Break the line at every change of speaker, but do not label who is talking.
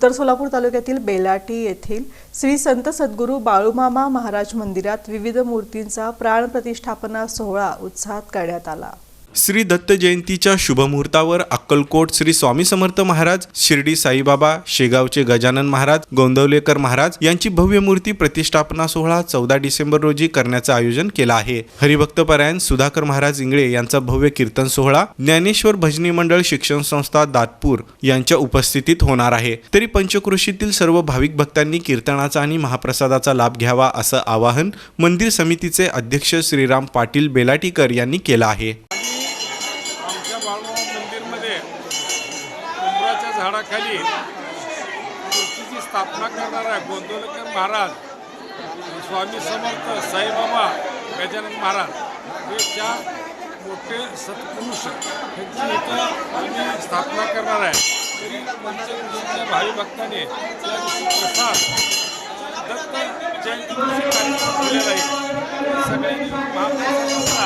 उत्तर सोलापूर तालुक्यातील बेलाटी येथील श्री संत सद्गुरू बाळूमामा महाराज मंदिरात विविध मूर्तींचा प्राणप्रतिष्ठापना सोहळा उत्साहात करण्यात आला.
श्री दत्त जयंतीच्या शुभमुहूर्तावर अक्कलकोट श्री स्वामी समर्थ महाराज शिर्डी साईबाबा शेगावचे गजानन महाराज गोंदवलेकर महाराज यांची भव्य मूर्ती प्रतिष्ठापना सोहळा चौदा डिसेंबर रोजी करण्याचं आयोजन केलं आहे. हरिभक्तपरायण सुधाकर महाराज इंगळे यांचा भव्य कीर्तन सोहळा ज्ञानेश्वर भजनी मंडळ शिक्षण संस्था दातपूर यांच्या उपस्थितीत होणार आहे. तरी पंचकृषीतील सर्व भाविक भक्तांनी कीर्तनाचा आणि महाप्रसादाचा लाभ घ्यावा असं आवाहन मंदिर समितीचे अध्यक्ष श्रीराम पाटील बेलाटीकर यांनी केलं आहे.
आमच्या बाळूमामा मंदिरमध्ये उमराच्या झाडाखाली मूर्तीची स्थापना करणार आहे गोंदवलेकर महाराज स्वामी समर्थ साईबाबा गजानन महाराज हे चार मोठे सत्पुरुष यांची इथं आम्ही स्थापना करणार आहे. तरी पंचकृषीच्या भावी भक्ताने त्या दिवशी प्रसाद दत्त जयंती दिवशी कार्यक्रम केलेला आहे. सगळ्यांनी महाप्रसादाचा